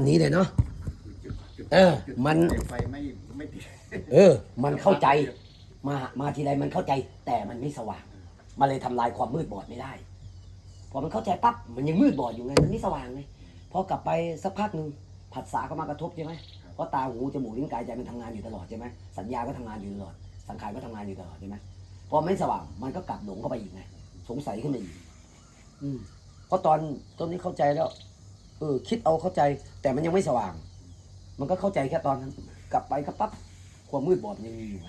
อันนี้เลยเนาะจุดจุดเออจุดมัน ไฟไม่ไม่ติดเออ มันเข้าใจ มา มาทีไรมันเข้าใจ แต่มันไม่สว่าง มันเลยทำลายความมืดบอดไม่ได้ พอมันเข้าใจปั๊บ มันยังมืดบอดอยู่ไง มันไม่สว่างไงพอกลับไปสักพักหนึ่งผัสสะก็มากระทบใช่ไหมเพราะตา หู จมูก ลิ้น กาย ใจ มันทำงานอยู่ตลอดใช่ไหมสัญญาก็ทำงานอยู่ตลอด สังขารก็ทำงานอยู่ตลอดใช่ไหมพอไม่สว่าง มันก็กลับหลงเข้าไปอีกไง สงสัยขึ้นมาอีกอืมเพราะตอนตอนนี้เข้าใจแล้ว เออ คิดเอาเข้าใจ แต่มันยังไม่สว่าง มันก็เข้าใจแค่ตอนนั้น กลับไปก็ปั๊บความมืดบอดมันยังมีอยู่ไง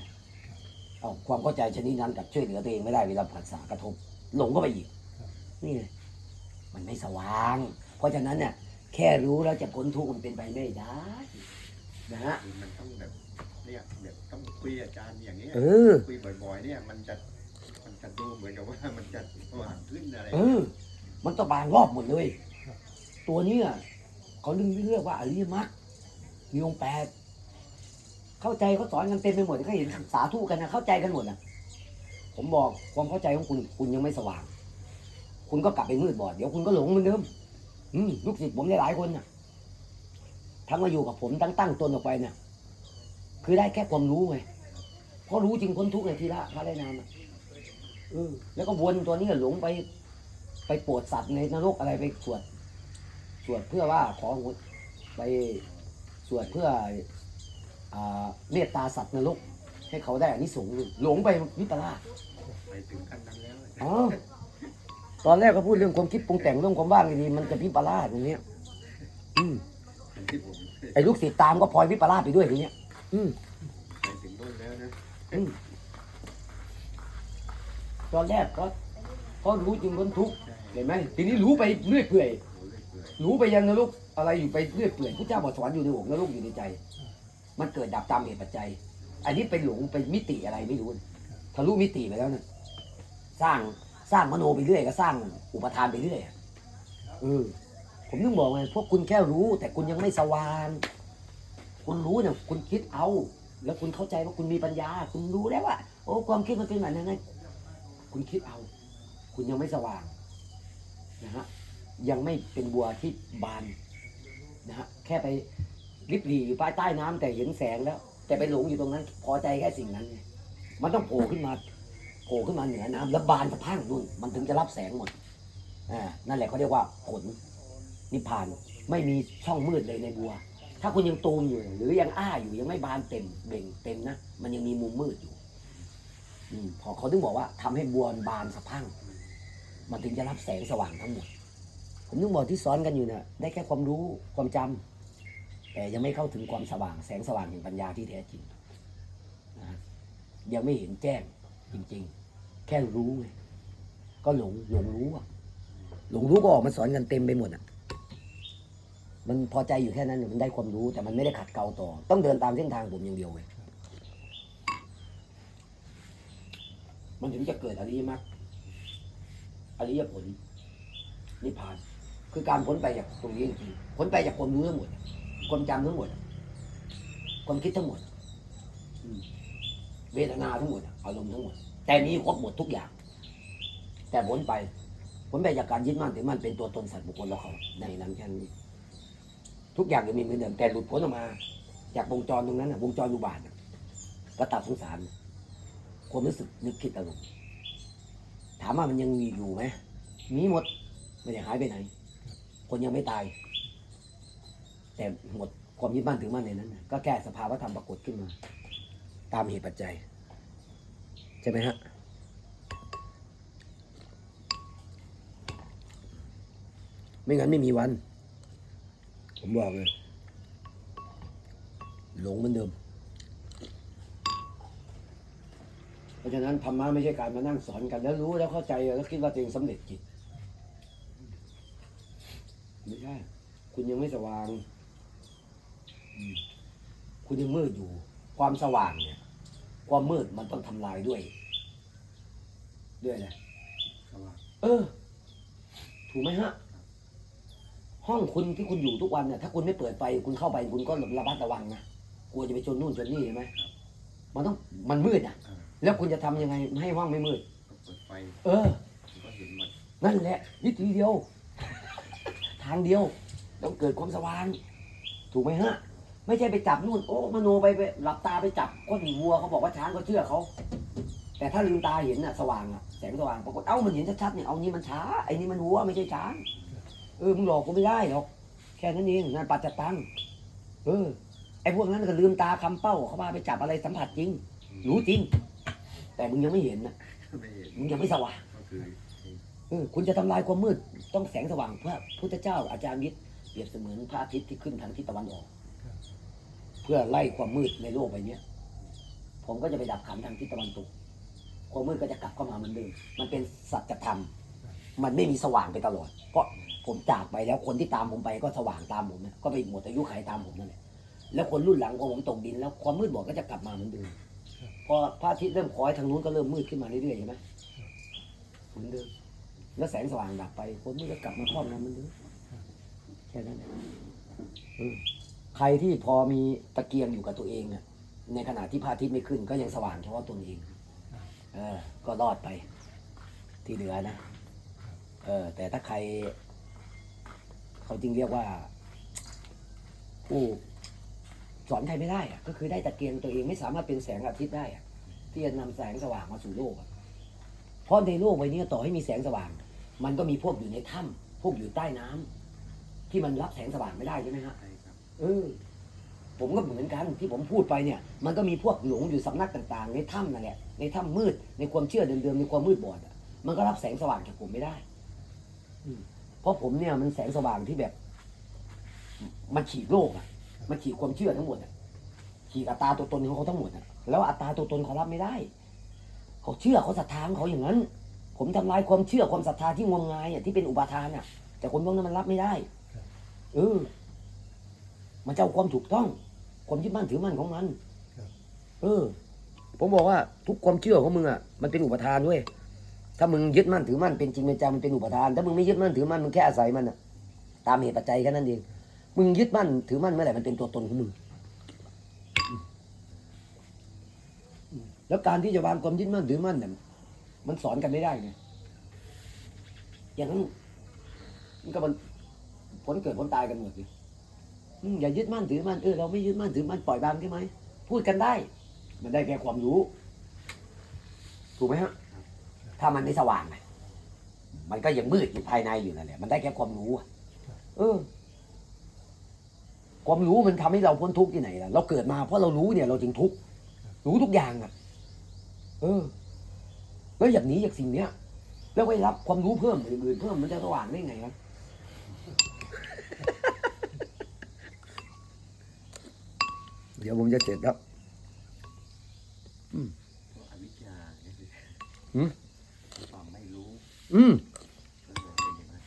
เอาความเข้าใจชนิดนั้นกับช่วยเหลือตัวเองไม่ได้เวลาผัสสะกระทบหลงเข้าไปอีก นี่ไงมันไม่สว่าง เพราะฉะนั้นเนี่ยแค่รู้แล้วจะพ้นทุกข์มันเป็นไปไม่ได้ นะฮะมันต้องแบบเนี่ยแบบต้องคุยอาจารย์อย่างเงี้ยเออคุยบ่อยๆเนี่ย มันจะมันจะดูเหมือนกับว่ามันจะสว่างขึ้นอะไรเออ มันต้องบางรอบหมดเลย ตัวเนี้ยเขาเรียกว่าอริยมรรคมีองค์แปดเข้าใจเขาสอนกันเต็มไปหมดเขาเห็นสาธุกันนะเข้าใจกันหมดนะผมบอกความเข้าใจของคุณคุณยังไม่สว่าง คุณก็กลับไปมืดบอดเดี๋ยวคุณก็หลงเหมือนเดิมอืมลูกศิษย์ผมหลายคนน่ะ ทั้งมาอยู่กับผมตั้งตั้งตนออกไปเนี่ยคือได้แค่ความรู้ไงเพราะรู้จริงพ้นทุกข์ในทีละพระได้นามอะเออแล้วก็วนตัวนี้หลงไป ไปโปรดสัตว์ในนรกอะไรไปสวด วดเพื่อว่าขอหดไปสวดเพื่ออ่าเมตตาสัตว์นรกให้เขาได้อานิสงส์หลงไปวิปลาสไปถึงขั้นนั้นแล้วอ๋อตอนแรกก็พูดเรื่องความคิดปรุงแต่งเรื่องความว่างดีๆมันจะวิปลาสตรงเนี้ยอืมอย่างที่ผมไอ้ลูกศิษย์ตามก็พลอยวิปลาสไปด้วยทีเนี้ย อืมไปถึงโน่นแล้วนะตอนแรกก็ก็รู้จริงพ้นทุกข์ใช่เห็นไหมทีนี้รู้ไปเรื่อยเปื่อย รู้ไปยังนรกอะไรอยู่ไปเรื่อยเปื่อยพระเจ้าบอกสอนอยู่ในอกนรกอยู่ในใจ มันเกิดดับตามเหตุปัจจัย อันนี้ไปหลงไปมิติอะไรไม่รู้ทะลุมิติไปแล้วนะสร้างสร้างมโนไปเรื่อยก็สร้างอุปทานไปเรื่อยเออผมนึกบอกไงพวกคุณแค่รู้ แต่คุณยังไม่สว่างคุณรู้เนี่ยคุณคิดเอา แล้วคุณเข้าใจว่าคุณมีปัญญา คุณรู้แล้วว่าโอ้ความคิดมันเป็นแบบนั้นนะคุณคิดเอา คุณยังไม่สว่างนะฮะ ยังไม่เป็นบัวที่บานนะฮะแค่ไปริบหรี่อยู่ใต้ใต้น้ำแต่เห็นแสงแล้ว แต่ไปหลงอยู่ตรงนั้น พอใจแค่สิ่งนั้น มันต้องโผล่ขึ้นมาโผล่ขึ้นมาเหนือน้ำแล้วบานสะพังนู่นมันถึงจะรับแสงหมดอ่านั่นแหละเขาเรียกว่าผลนิพพานไม่มีช่องมืดเลยในบัว ถ้าคุณยังตูมอยู่ หรือยังอ้าอยู่ยังไม่บานเต็มเบ่งเต็มนะมันยังมีมุมมืดอยู่อืมพอเขาถึงบอกว่าทำให้บัวบานสะพังมันถึงจะรับแสงสว่างทั้งหมด ผมนึกบอกที่สอนกันอยู่เนี่ยได้แค่ความรู้ความจำแต่ยังไม่เข้าถึงความสว่าง แสงสว่างแห่งปัญญาที่แท้จริงนะยังไม่เห็นแจ้งจริง ๆ แค่รู้ไงก็หลงหลงรู้อะหลงรู้ก็ออกมาสอนกันเต็มไปหมดอะมันพอใจอยู่แค่นั้นมันได้ความรู้แต่มันไม่ได้ขัดเกลาต่อ ต้องเดินตามเส้นทางผมอย่างเดียวเลยมันถึงจะเกิดอริยมรรคอริยผลนิพพาน คือการพ้นไปจากตรงนี้จริงพ้นไปจากความรู้ทั้งหมดความจำทั้งหมดความคิดทั้งหมดเวทนาทั้งหมดอารมณ์ทั้งหมด แต่มีครบหมดทุกอย่าง แต่พ้นไปพ้นไปจากการยึดมั่นถือมั่นเป็นตัวตนสัตว์บุคคลเราเขาในนั้นแค่นี้ทุกอย่างยังมีเหมือนเดิมแต่หลุดพ้นออกมา จากวงจรตรงนั้นนะวงจรอุบาทน่ะก็ตัดสงสารความรู้สึกนึกคิดอารมณ์ถามว่ามันยังมีอยู่ไหมมีหมดไม่ได้หายไปไหน คนยังไม่ตาย แต่หมดความยึดมั่นถือมั่นในนั้นก็แก้สภาวะธรรมปรากฏขึ้นมา ตามเหตุปัจจัย ใช่ไหมฮะไม่งั้นไม่มีวัน ผมบอกเลย หลงเหมือนเดิม เพราะฉะนั้นธรรมะไม่ใช่การมานั่งสอนกัน แล้วรู้แล้วเข้าใจแล้วคิดว่าตัวเองสำเร็จจิต ไม่ใช่ คุณยังไม่สว่างอืมคุณยังมืดอยู่ ความสว่างเนี่ย ความมืดมันต้องทำลายด้วย ด้วยอะไรสว่างเออ ถูกไหมฮะ ห้องคุณที่คุณอยู่ทุกวันเนี่ย ถ้าคุณไม่เปิดไฟคุณเข้าไปคุณก็ระมัดระวังนะ กลัวจะไปชนนู่นชนนี่ใช่ไหมมันต้องมันมืดอะอ่าแล้วคุณจะทำยังไงให้ห้องไม่มืดก็เปิดไฟ เออก็เห็นหมดนั่นแหละ วิธีเดียว ทางเดียว ต้องเกิดความสว่าง ถูกไหมฮะ ไม่ใช่ไปจับนู่น โอ้มโนไปไปหลับตาไปจับก้นวัวเขาบอกว่าช้างก็เชื่อเขา แต่ถ้าลืมตาเห็นน่ะสว่างอะแสงสว่างปรากฏเอ้ามันเห็นชัดๆเนี่ยเอานี่มันช้าไอ้นี่มันวัวไม่ใช่ช้างเออมึงหลอกกูไม่ได้หรอกแค่นั้นเองงานปัจจตังเออไอ้พวกนั้นก็ลืมตาคำเป้าเขาพาไปจับอะไรสัมผัสจริง รู้จริง แต่มึงยังไม่เห็นนะไม่เห็นมึงยังไม่สว่างก็คือ เออคุณจะทำลายความมืดต้องแสงสว่างพระพุทธเจ้าอาจารย์มิตรเปรียบเสมือนพระอาทิตย์ที่ขึ้นทางทิศตะวันออกเพื่อไล่ความมืดในโลกใบเนี้ยผมก็จะไปดับขันทางทิศตะวันตกความมืดก็จะกลับเข้ามาเหมือนเดิมมันเป็นสัจธรรม มันไม่มีสว่างไปตลอด เพราะผมจากไปแล้วคนที่ตามผมไปก็สว่างตามผมนะก็ไปหมดอายุขัยตามผมนั่นแหละแล้วคนรุ่นหลังพอผมตกดิน แล้วความมืดบอดก็จะกลับมาเหมือนเดิมพอพระอาทิตย์เริ่มคล้อยทางนู้นก็เริ่มมืดขึ้นมาเรื่อยๆใช่ไหมเหมือนเดิม แล้วแสงสว่างดับไปคนมืดก็กลับมาครอบงำมันเดิมแค่นั้นเองใครที่พอมีตะเกียงอยู่กับตัวเองอะในขณะที่พระอาทิตย์ไม่ขึ้น ก็ยังสว่างเฉพาะตนเอง เออ ก็รอดไป ที่เหลือนะ เออ แต่ถ้าใคร เขาจึงเรียกว่าผู้สอนใครไม่ได้อะก็คือได้ตะเกียงตัวเองไม่สามารถเป็นแสงอาทิตย์ได้อะที่จะนำแสงสว่างมาสู่โลก เพราะในโลกใบนี้ต่อให้มีแสงสว่าง มันก็มีพวกอยู่ในถ้ำพวกอยู่ใต้น้ำที่มันรับแสงสว่างไม่ได้ใช่ไหมฮะใช่ครับเออผมก็เหมือนกันที่ผมพูดไปเนี่ย มันก็มีพวกหลงอยู่สำนักต่างๆ ในถ้ำนั่นแหละในถ้ำมืดในความเชื่อเดิมๆในความมืดบอดอะมันก็รับแสงสว่างจากผมไม่ได้อืมเพราะผมเนี่ยมันแสงสว่างที่แบบ มันฉีกโลกอะมันฉีกความเชื่อทั้งหมดอะฉีกอัตตราตัวตนของเขาทั้งหมดอะแล้วอัตตราตัวตนเขารับไม่ได้ เขาเชื่อเขาศรัทธาของเขาอย่างนั้น ผมทำลายความเชื่อความศรัทธาที่งมงายอะที่เป็นอุปาทานอะแต่คนพวกนั้นมันรับไม่ได้เออมันจะเอาความถูกต้อง ความยึดมั่นถือมั่นของมันครับเออ ผมบอกว่าทุกความเชื่อของมึงอะมันเป็นอุปทานด้วยถ้ามึงยึดมั่นถือมั่นเป็นจริงเป็นจังมันเป็นอุปทาน ถ้ามึงไม่ยึดมั่นถือมั่นมึงแค่อาศัยมันอะ ตามเหตุปัจจัยแค่นั้นเองมึงยึดมั่นถือมั่นเมื่อไหร่มันเป็นตัวตนของมึงอืมอืมแล้วการที่จะวางความยึดมั่นถือมั่นเนี่ย มันสอนกันไม่ได้ไงอย่างนั้นมันก็มันผลเกิดผลตายกันหมดเลยอย่ายึดมั่นถือมั่นเออเราไม่ยึดมั่นถือมั่นปล่อยวางใช่ไหมพูดกันได้ มันได้แค่ความรู้ ถูกไหมฮะถ้ามันไม่สว่างไงมันก็ยังมืดอยู่ภายในอยู่นั่นแหละมันได้แค่ความรู้อะเออ ความรู้มันทำให้เราพ้นทุกข์ที่ไหนล่ะเราเกิดมาเพราะเรารู้เนี่ยเราจึงทุกข์รู้ทุกอย่างอะ เออ แล้วอย่างนี้จากสิ่งเนี้ย แล้วไปรับความรู้เพิ่มอื่นๆเพิ่มมันจะสว่างได้ไงครับเดี๋ยวผมจะเสร็จแล้วอวิชชาเนี่ยคือหืมความไม่รู้อืมก็เลยเป็นอย่างนั้น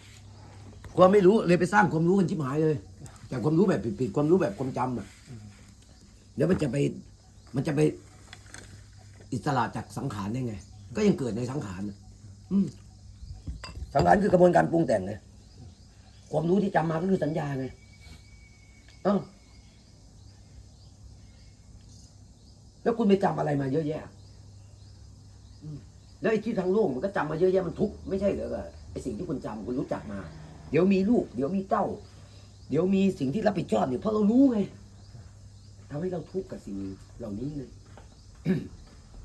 ความไม่รู้เลยไปสร้างความรู้กันชิบหายเลย แต่ความรู้แบบผิดๆความรู้แบบความจำอะเดี๋ยวมันจะไป มันจะไปอิสระจากสังขารได้ไง ก็ยังเกิดในสังขารน่ะอืมสังขารคือกระบวนการปรุงแต่งไงความรู้ที่จำมาก็คือสัญญาไงเอ้าแล้วคุณไปจำอะไรมาเยอะแยะอืมแล้วไอ้ที่ทางโลกมันก็จำมาเยอะแยะมันทุกข์ไม่ใช่เหรอกับไอ้สิ่งที่คุณจำคุณรู้จักมา เดี๋ยวมีลูก เดี๋ยวมีเต้า เดี๋ยวมีสิ่งที่รับผิดชอบเนี่ยเพราะเรารู้ไงทำให้เราทุกข์กับสิ่งเหล่านี้ไง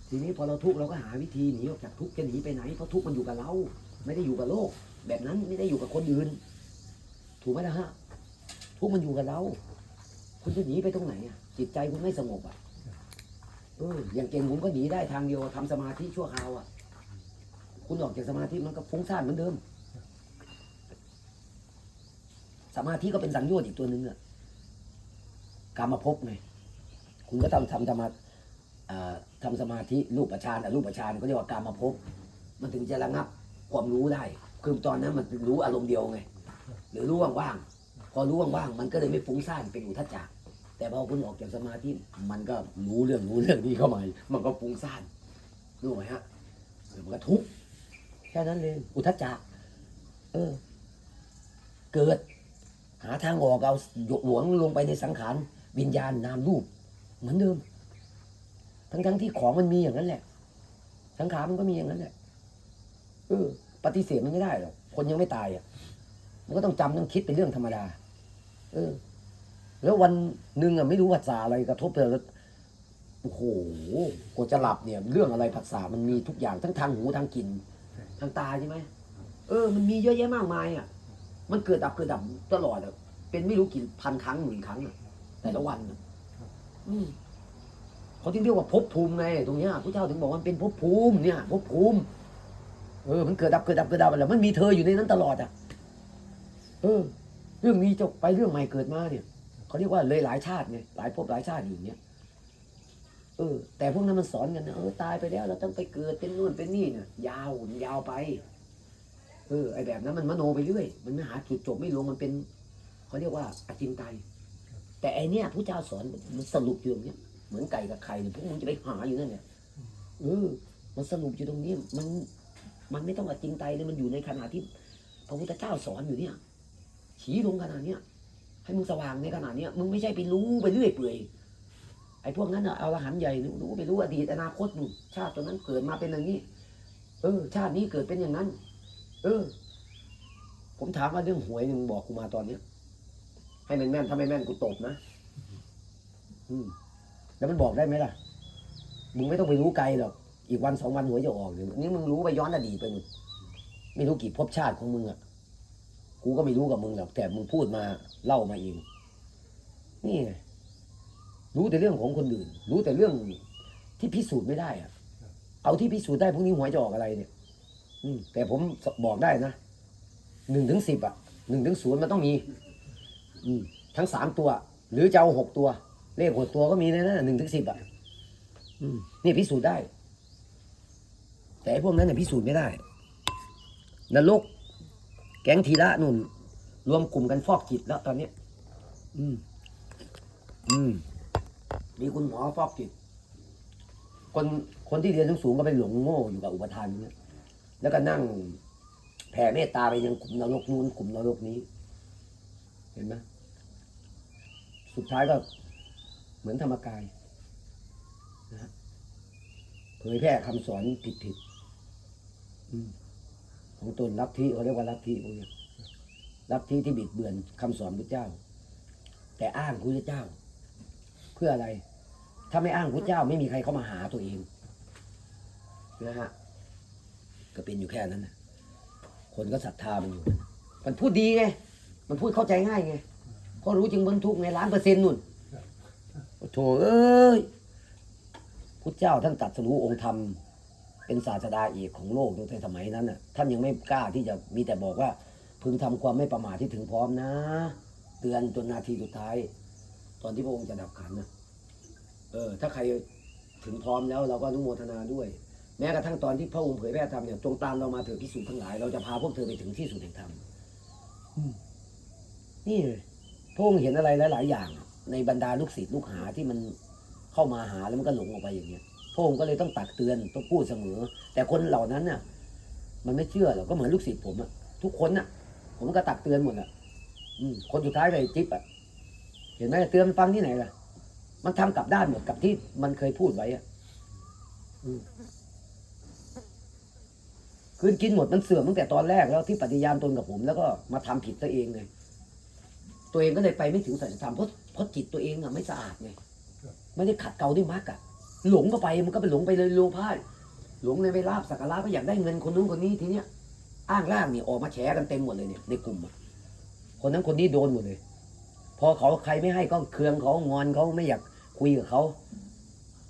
ทีนี้พอเราทุกข์เราก็หาวิธีหนีออกจากทุกข์จะหนีไปไหนเพราะทุกข์มันอยู่กับเรา ไม่ได้อยู่กับโลก แบบนั้นไม่ได้อยู่กับคนอื่น ถูกไหมล่ะฮะทุกข์มันอยู่กับเรา คุณจะหนีไปตรงไหนอะจิตใจคุณไม่สงบอะเอออย่างเก่งผมก็หนีได้ทางเดียวทำสมาธิชั่วคราวอะ คุณออกจากสมาธิมันก็ฟุ้งซ่านเหมือนเดิม สมาธิก็เป็นสังโยชน์อีกตัวหนึ่งอะกรรมภพไงคุณก็ทำทำธรรมะอ่า ทำสมาธิรูปฌานอะรูปฌานก็เรียกว่ากรรมภพบ มันถึงจะระงับความรู้ได้ คือตอนนั้นมันรู้อารมณ์เดียวไง หรือรู้ว่างๆ พอรู้ว่างๆ มันก็เลยไม่ฟุ้งซ่านเป็นอุทจจะแต่พอคุณออกจากสมาธิ มันก็รู้เรื่องรู้เรื่องนี้เข้ามา มันก็ฟุ้งซ่าน รู้ไหมฮะเออมันก็ทุกข์แค่นั้นเลยอุทจจะเออ เกิด หาทางออกเอาหลวงลงไปในสังขารวิญญาณนามรูป เหมือนเดิม ทั้งทั้งๆที่ของมันมีอย่างนั้นแหละสังขารมันก็มีอย่างนั้นแหละเออ ปฏิเสธมันไม่ได้หรอกคนยังไม่ตายอะ มันก็ต้องจำต้องคิดเป็นเรื่องธรรมดา เออ แล้ววันหนึ่งอะไม่รู้ภาษาอะไรกระทบเลยโอ้โหกว่าจะหลับเนี่ย เรื่องอะไรภาษามันมีทุกอย่างทั้งทางหูทางกลิ่นทางตาใช่ไหมเออ มันมีเยอะแยะมากมายอะ มันเกิดดับเกิดดับตลอดอะเป็นไม่รู้กี่พันครั้งหมื่นครั้งอะแต่ละวันอะ อืม เขาถึงเรียกว่าภพภูมิไงตรงเนี้ยพระเจ้าถึงบอกว่ามันเป็นภพภูมิเนี่ยภพภูมิ เออ มันเกิดดับเกิดดับเกิดดับอะไรมันมีเธออยู่ในนั้นตลอดอะ เออ เรื่องนี้จะไปเรื่องใหม่เกิดมาเนี่ยเขาเรียกว่าเลยหลายชาติไงหลายภพหลายชาติอยู่างเนี้ยเออ แต่พวกนั้นมันสอนกันนะเออตายไปแล้ว เราต้องไปเกิดเป็นนู่นเป็นนี่เนี่ยยาวยาวไป เออไอแบบนั้นมันมโนไปเรื่อยมันไม่หาจุดจบไม่ลงมันเป็นเขาเรียกว่าอจินไตยแต่ไอเนี้ยผู้เจ้าสอนมันสรุปอยู่อย่างเนี้ย เหมือนไก่กับไข่พวกมึงจะไปหาอยู่นั่นเนี่ยเออมันสรุปอยู่ตรงนี้มันมันไม่ต้องอจินไตยเลยมันอยู่ในขณะที่พระพุทธเจ้าสอนอยู่เนี่ยชี้ลงขนาดเนี้ยให้มึงสว่างในขนาดเนี้ยมึงไม่ใช่ไปรู้ไปเรื่อยเปื่อยไอ้พวกนั้นอะเอาละหันใหญ่นี่รู้ไปรู้อดีตอนาคตนู่นชาติตรงนั้นเกิดมาเป็นอย่างนี้ เออ ชาตินี้เกิดเป็นอย่างนั้น เออ ผมถามว่าเรื่องหวยหนึ่งบอกกูมาตอนเนี้ยให้มันแม่นถ้าไม่แม่นกูตบนะ อืม แล้วมันบอกได้ไหมล่ะ มึงไม่ต้องไปรู้ไกลหรอก อีกวันสองวันหวยจะออกเลยนี่มึงรู้ไปย้อนอดีตไปหมดไม่รู้กี่ภพชาติของมึงอะ กูก็ไม่รู้กับมึงหรอก แต่มึงพูดมาเล่ามาเอง นี่ไงรู้แต่เรื่องของคนอื่น รู้แต่เรื่องที่พิสูจน์ไม่ได้อะ เอาที่พิสูจน์ได้พรุ่งนี้หวยจะออกอะไรเนี่ย อืมแต่ผมบอกได้นะหนึ่งถึงสิบอะหนึ่งถึงศูนย์มันต้องมี อืมทั้งสามตัว หรือจะเอาหกตัว เลขหกตัวก็มีในนั้นหนึ่งถึงสิบอะอืมนี่พิสูจน์ได้ แต่ไอ้พวกนั้นเนี่ยพิสูจน์ไม่ได้นรกแก๊งทีละนุ่น รวมกลุ่มกันฟอกจิตแล้วตอนเนี้ยอืม อืม มีคุณหมอฟอกจิต คนคนที่เรียนสูงๆก็ไปหลงโง่อยู่กับอุปทานนี้แล้วก็นั่งแผ่เมตตาไปยังกลุ่มนรกนู้นกลุ่มนรกนี้ เห็นไหมสุดท้ายก็เห มือนธรรมกายนะฮะเผยแพร่คำสอนผิดๆอืมของตนลัทธิเขาเรียกว่าลัทธิพวกเนี้ยลัทธิที่บิดเบือนคำสอนพระเจ้า แต่อ้างพระเจ้า เพื่ออะไร ถ้าไม่อ้างพระเจ้าไม่มีใครเข้ามาหาตัวเองนะฮะก็เป็นอยู่แค่นั้นนะคนก็ศรัทธามันอยู่ มันพูดดีไง มันพูดเข้าใจง่ายไง เพราะรู้จริงบรรทุกในล้านเปอร์เซ็นต์นุ่น โอ้โถเอ้ยพุทธเจ้าท่านตรัดสรู้องค์ธรรม เป็นศาสดาเอกของโลกตั้งแต่สมัยนั้นน่ะ ท่านยังไม่กล้าที่จะมีแต่บอกว่า พึงทำความไม่ประมาทที่ถึงพร้อมนะ เตือนจนนาทีสุดท้าย ตอนที่พระองค์จะดับขันนะเออ ถ้าใครถึงพร้อมแล้วเราก็อนุโมทนาด้วย แม้กระทั่งตอนที่พระองค์เผยแพร่ธรรมเนี่ยจงตามเรามาเถิดพิสูจน์ทั้งหลาย เราจะพาพวกเธอไปถึงที่สุดแห่งธรรมอืมนี่เลยพระองค์เห็นอะไรหลาย ๆ อย่าง ในบรรดาลูกศิษย์ลูกหาที่มันเข้ามาหาแล้วมันก็หลงออกไปอย่างเงี้ยพระองค์ก็เลยต้องตักเตือนต้องพูดเสมอ แต่คนเหล่านั้นน่ะ มันไม่เชื่อหรอกก็เหมือนลูกศิษย์ผมอะทุกคนน่ะ ผมก็ตักเตือนหมดอะอืมคนสุดท้ายก็ไอ้จิ๊บอะเห็นไหมเตือนฟังที่ไหนล่ะ มันทำกลับด้านหมดกับที่มันเคยพูดไว้อะอืมคืนกินหมดมันเสื่อมตั้งแต่ตอนแรกแล้วที่ปฏิญาณตนกับผม แล้วก็มาทำผิดตัวเองไงตัวเองก็เลยไปไม่ถึงสัจธรรมเพราะ ราะจิตตัวเองอะไม่สะอาดไงไม่ได้ขัดเกลาด้วยมรรคอะหลงก็ไปมันก็ไปหลงไปเลยโลภะหลงในไปลาบสักการะก็อยากได้เงินคนนู้นคนนี้ทีเนี้ยอ้างล่างนี่ออกมาแฉกันเต็มหมดเลยเนี่ยในกลุ่มอะคนนั้นคนนี้โดนหมดเลย พอเขาใครไม่ให้ก็เคืองเขางอนเขาไม่อยากคุยกับเขา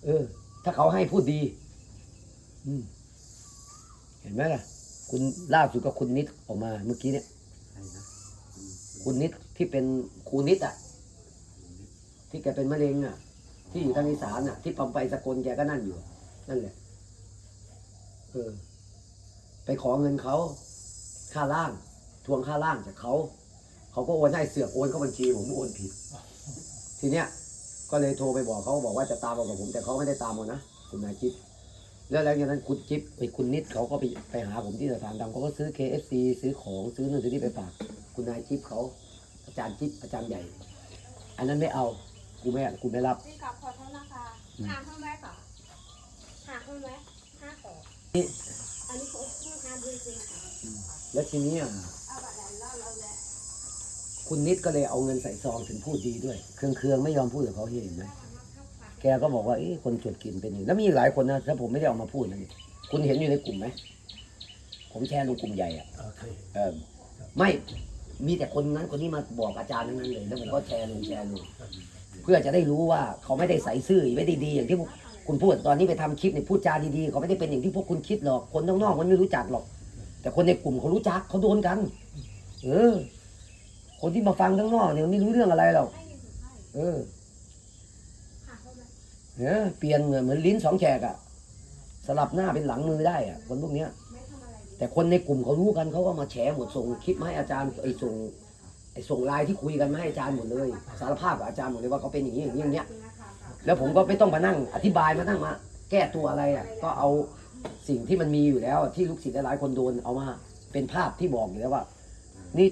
เออ ถ้าเขาให้พูดดี อืมเห็นไหมล่ะ คุณล่าสุดก็คุณนิดออกมาเมื่อกี้เนี่ยใช่นะอืมคุณนิดที่เป็นครูนิดอะ ที่แกเป็นมะเร็งอะ ที่อยู่ทางอีสานอะ ที่ปำไปสกลแกก็นั่นอยู่ นั่นแหละเออไปขอเงินเขาค่าล่าง ทวงค่าล่างจากเขาเขาก็โอนให้เสือกโอนเข้าบัญชีผมโอนผิด ทีเนี้ย ก็เลยโทรไปบอกเขาบอกว่าจะตามมากับผม แต่เขาไม่ได้ตามมานะคุณนายจิ๊บแล้วหลังจากนั้นคุณจิ๊บไอ้คุณนิดเขาก็ไปไปหาผมที่สถานดำเขาก็ซื้อ KFC ซื้อของซื้อนู่นซื้อนี่ไปฝากคุณนายจิ๊บเขาอาจารย์จิ๊บอาจารย์ใหญ่ อันนั้นไม่เอา กูไม่กูไม่รับ พี่กับขอโทษนะคะหาห้องแรกเหรอหาห้องแรกห้าแปดนี่อันนี้เขาเพิ่งหาดูจริงค่ะแล้วทีนี้อะเอาบัตรแดนเล่าเราแหละเคุณนิดก็เลยเอาเงินใส่ซองถึงพูดดีด้วย เครื่องเครื่องๆไม่ยอมพูดกับเขาเห็นไหมแกก็บอกว่าเอ้คนจดกินเป็นอย่างนี้แล้วมีอีกหลายคนนะถ้าผมไม่ได้เอามาพูดนะนี่คุณเห็นอยู่ในกลุ่มไหมผมแชร์ลงกลุ่มใหญ่อะโอเคเออไม่มีแต่คนนั้นคนนี้มาบอกอาจารย์ทั้งนั้นเลยแล้วผมก็แชร์ลงแชร์ลงเพื่อจะได้รู้ว่าเขาไม่ได้ใส่ซื่อไม่ได้ดีอย่างที่คุณพูดตอนนี้ไปทำคลิปเนี่ยพูดจาดีๆเขาไม่ได้เป็นอย่างที่พวกคุณคิดหรอกคนนอกๆมันไม่รู้จักหรอก แต่คนในกลุ่มเขารู้จักเขาโดนกัน เออ คนที่มาฟังข้างนอกเนี่ยไม่รู้เรื่องอะไรหรอกเออเข้าไหมเนี่ยเปลี่ยนเหมือนลิ้นสองแฉกอะสลับหน้าเป็นหลังมือได้อะคนพวกเนี้ยแต่คนในกลุ่มเขารู้กันเขาก็มาแฉหมดส่งคลิปมาให้อาจารย์ไอ้ส่ง ไอ้ส่งไลน์ที่คุยกันมาให้อาจารย์หมดเลย สารภาพกับอาจารย์หมดเลยว่าเขาเป็นอย่างนี้อย่างนี้อย่างเนี้ยแล้วผมก็ไม่ต้องมานั่งอธิบายมานั่งมา แก้ตัวอะไรอะก็เอาสิ่งที่มันมีอยู่แล้ว ที่ลูกศิษย์หลายๆคนโดนเอามาเป็นภาพที่บอกอยู่แล้วว่า นี่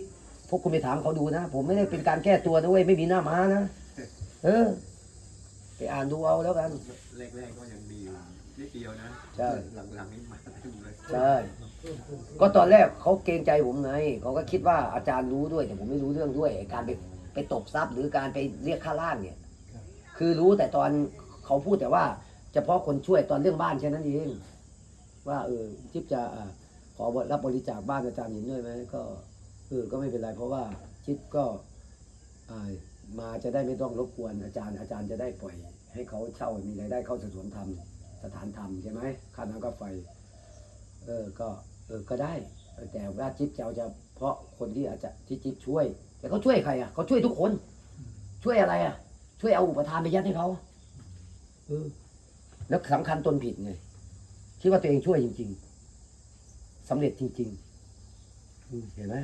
พวกคุณไปถามเขาดูนะ ผมไม่ได้เป็นการแก้ตัวนะเว้ยไม่มีหน้าม้านะเออ ไปอ่านดูเอาแล้วกัน แรกๆก็ยังดีอยู่นิดเดียวนะใช่ หลังๆนี่มาเต็มเลย ใช่ ก็ตอนแรกเขาเกรงใจผมไงเขาก็คิดว่าอาจารย์รู้ด้วยแต่ผมไม่รู้เรื่องด้วยไอ้การไปไปตบทรัพย์หรือการไปเรียกค่าล่างเนี่ย คือรู้แต่ตอนเขาพูดแต่ว่า เฉพาะคนช่วยตอนเรื่องบ้านแค่นั้นเองว่าเออจิ๊บจะอ่าขอรับบริจาคบ้านอาจารย์หญิงด้วยไหมก็เออก็ไม่เป็นไรเพราะว่าจิ๊บก็มาจะได้ไม่ต้องรบกวนอาจารย์อาจารย์จะได้ปล่อย ให้เขาเช่ามีรายได้เข้าสถานธรรมสถานธรรมใช่ไหมค่าน้ำค่าไฟ เออก็เออก็ได้ แต่ว่าจิ๊บจะเอาเฉพาะคนที่อาจจะที่จิ๊บช่วย แต่เขาช่วยใครอะเขาช่วยทุกคน ช่วยอะไรอะ ช่วยเอาอุปทานไปยัดให้เขาเออแล้วสำคัญตนผิดไงคิดว่าตัวเองช่วยจริง ๆสำเร็จจริงๆอืมเห็นไหม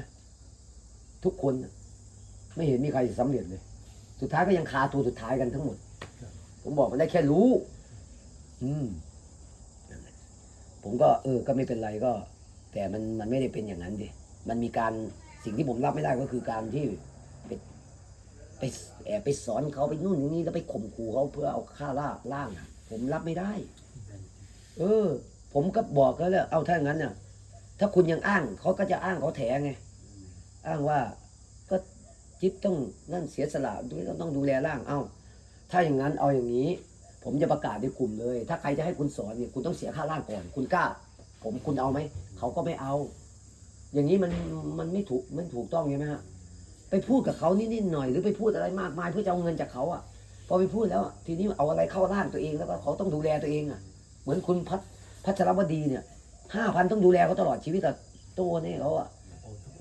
ทุกคนน่ะไม่เห็นมีใครสำเร็จเลย สุดท้ายก็ยังคาตัวสุดท้ายกันทั้งหมด ผมบอกมันได้แค่รู้ อืม ผมก็เออก็ไม่เป็นไรก็ แต่มันมันไม่ได้เป็นอย่างนั้นดิมันมีการสิ่งที่ผมรับไม่ได้ก็คือการที่ไปไปแอบไปสอนเขาไปนู่นอย่างนี้แล้วไปข่มขู่เขาเพื่อเอาค่าล่าล่างผมรับไม่ได้ เออ ผมก็บอกเขาแล้วเอาถ้าอย่างนั้นเน่ะถ้าคุณยังอ้างเขาก็จะอ้างเขาแถไงอ้างว่าก็จิ๊บต้องนั่นเสียสละด้วยต้องดูแลร่าง เอ้า ถ้าอย่างนั้นเอาอย่างนี้ ผมจะประกาศในกลุ่มเลย ถ้าใครจะให้คุณสอนเนี่ยคุณต้องเสียค่าร่างก่อน คุณกล้า ผมคุณเอาไหม เขาก็ไม่เอา อย่างนี้มันมันไม่ถูกไม่ถูกต้องใช่ไหมฮะ ไปพูดกับเขานิดๆหน่อย หรือไปพูดอะไรมากมายเพื่อจะเอาเงินจากเขาอะ พอไปพูดแล้วทีนี้เอาอะไรเข้าร่างตัวเองแล้วก็เขาต้องดูแลตัวเองอะ เหมือนคุณพัชพัชรวดีเนี่ยห้าพันต้องดูแลเขาตลอดชีวิตอะตัวนี่เขาอะ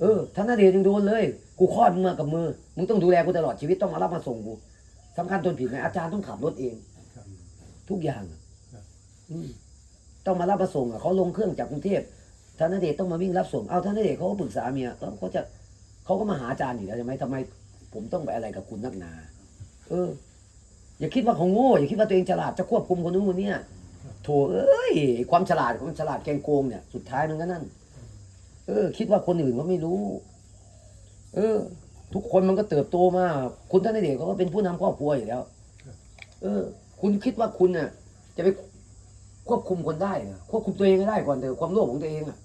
เออท่านนาเดชน์ยังโดนเลย กูคลอดมึงกับมือ มึงต้องดูแลกูตลอดชีวิตต้องมารับมาส่งกูสำคัญตนผิดไหมอาจารย์ต้องขับรถเอง ทุกอย่างอะครับอืมต้องมารับมาส่งอะเขาลงเครื่องจากกรุงเทพท่านนาเดชน์ต้องมาวิ่งรับส่งเอาท่านนาเดชน์เขาก็ปรึกษาเมียเออเขาจะเขาก็มาหาอาจารย์อยู่แล้วใช่ไหมทำไม ผมต้องไปอะไรกับคุณนักหนา เออ อย่าคิดว่าเขาโง่อย่าคิดว่าตัวเองฉลาดจะควบคุมคนนู้นคนนี้อะโถเอ้ยความฉลาดความฉลาดแกงโกงเนี่ย สุดท้ายมันก็นั่น เออ คิดว่าคนอื่นเขาไม่รู้ เออ ทุกคนมันก็เติบโตมา คุณท่านนเดชน์เขาก็เป็นผู้นำครอบครัวอยู่แล้ว เออ คุณคิดว่าคุณน่ะ จะไปควบคุมคนได้ควบคุมตัวเองก็ได้ก่อนเถอะความโลภของตัวเองอะ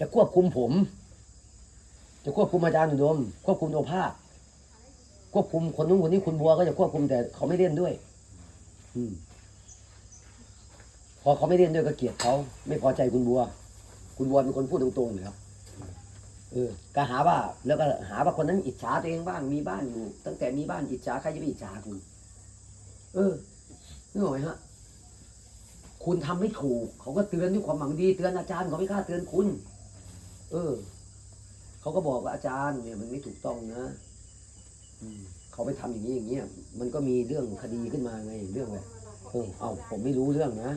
จะควบคุมผม จะควบคุมอาจารย์อุดมควบคุมโอภาสควบคุมคนนู้นคนนี้คุณบัวก็จะควบคุมแต่เขาไม่เล่นด้วย อืมพอเขาไม่เล่นด้วยก็เกลียดเขาไม่พอใจคุณบัว คุณบัวเป็นคนพูดตรงๆอยู่แล้ว เออก็หาว่าแล้วก็หาว่าคนนั้นอิจฉาตัวเองบ้างมีบ้านอยู่ ตั้งแต่มีบ้านอิจฉาใครจะไปอิจฉาคุณเออนึกออกไหมฮะคุณทำไม่ถูก เขาก็เตือนด้วยความหวังดีเตือนอาจารย์เขาไม่กล้าเตือนคุณ เออ เขาก็บอกว่าอาจารย์เนี่ยมันไม่ถูกต้องนะอืมเขาไปทำอย่างนี้อย่างเงี้ยมันก็มีเรื่องคดีขึ้นมาไงเรื่องอะไรเออเอาผมไม่รู้เรื่องนะ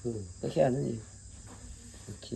เออก็แค่นั้นเองโอเค